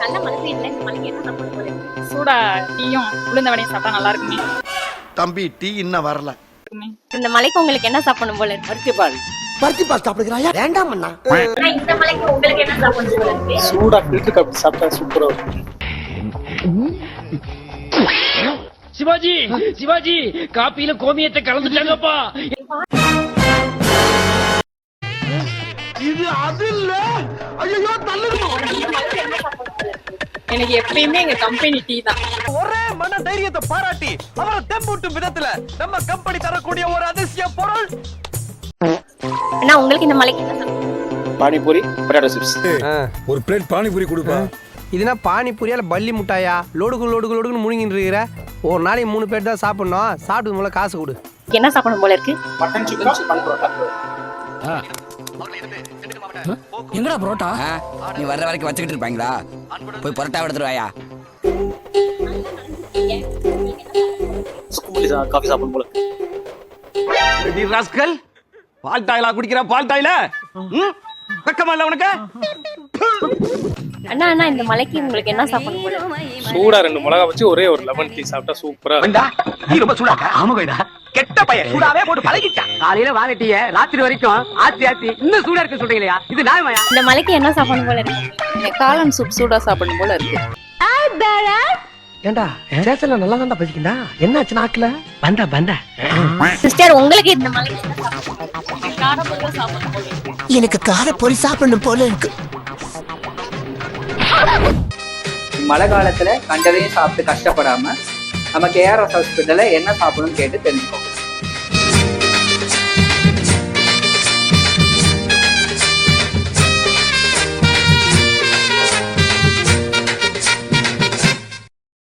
நல்ல மழை பெய்யுதுல இந்த மழைக்கு என்ன சாப்பிடணும் போல இருக்கு? சூடா டீயும் உளுந்த வடையும் சாப்பிட்டா நல்லா இருக்குமே. தம்பி டீ இன்னும் வரல. இருக்குமே. இந்த மலைக்கு உங்களுக்கு என்ன சாப்பிடணும் போல இருக்கு? பருத்தி பால். பருத்தி பால் சாப்பிடுகிறாயா வேண்டாம் அண்ணா. ஆனா இந்த மலைக்கு உங்களுக்கு என்ன சாப்பிடணும் போல இருக்கு? சூடா ஃபில்டர் காப்பி சாப்பிட்டா சூப்பரா இருக்கும். சிவாஜி சிவாஜி காப்பியில கோமியத்தை கலந்துட்டாங்கப்பா. இது அது இல்ல. ஐயோ எனக்கு எப்பயுமே எங்க கம்பெனி டீ தான். ஒரே மன தைரியத்தை பாராட்டி அவரை தெம்பூட்டும் விதத்துல நம்ம கம்பெனி தரக்கூடிய ஒரு அதிசய பொருள். அண்ணா உங்களுக்கு இந்த மலைக்கு பானிபூரி பொட்டேட்டோ சிப்ஸ் ஒரு பிளேட் பானிபூரி கொடுப்பா. இதுனா பானிபூரியால பள்ளி முட்டாயா? லோடுக்கு லோடுக்கு லோடுக்குன்னு முழுங்கிட்டு இருக்கிற. ஒரு நாளைக்கு மூணு பேர் தான் சாப்பிடணும். சாப்பிட்டு மூலம் காசு கொடு. என்ன சாப்பிடணும் போல இருக்கு? எங்கடா புரோட்டா? நீ வர்ற வரைக்கும் வச்சுக்கிட்டு இருப்பாங்களா? போய் பரோட்டா எடுத்துட்டு வாயா காஃபி சாப்பிடும் போல. ராஸ்கல் பால் டாயிலா குடிக்கிற பால் டாயில வெக்கமா இல்ல உனக்கு? அண்ணா அண்ணா இந்த மலைக்கு உங்களுக்கு என்ன இருக்கு சூடா ரெண்டு மிளகா வச்சு ஒரே ஒரு லெமன் டீ சாப்பிட்டா சூப்பரா நீ ரொம்ப சூடாக்க ஆமா கோயிடா கெட்ட பையன். சூடாவே போட்டு பழகிட்டான். காலையில வாங்கிட்டிய ராத்திரி வரைக்கும் ஆத்தி ஆத்தி. இன்னும் சூடா இருக்கு சொல்றீங்களா? இது நியாயமாயா இந்த மலைக்கு என்ன சாப்பிடணும் போல இருக்கு? காளான் சூப் சூடா சாப்பிடணும் போல இருக்கு. ஏண்டா சேசல நல்லா தான்டா பசிக்கிண்டா என்னாச்சு நாக்குல? வந்தா வந்தா சிஸ்டர் உங்களுக்கு இந்த மலைக்கு என்ன சாப்பிடணும் சாப்பிடணும் போல இருக்கு. எனக்கு கார பொரி சாப்பிடணும் போல இருக்கு. மழை காலத்துல கண்டதையும் சாப்பிட்டு கஷ்டப்படாம நம்ம கேஆர்எஸ் ஹாஸ்பிட்டல்ல என்ன சாப்பிடணும்னு கேட்டு தெரிஞ்சுக்கோங்க.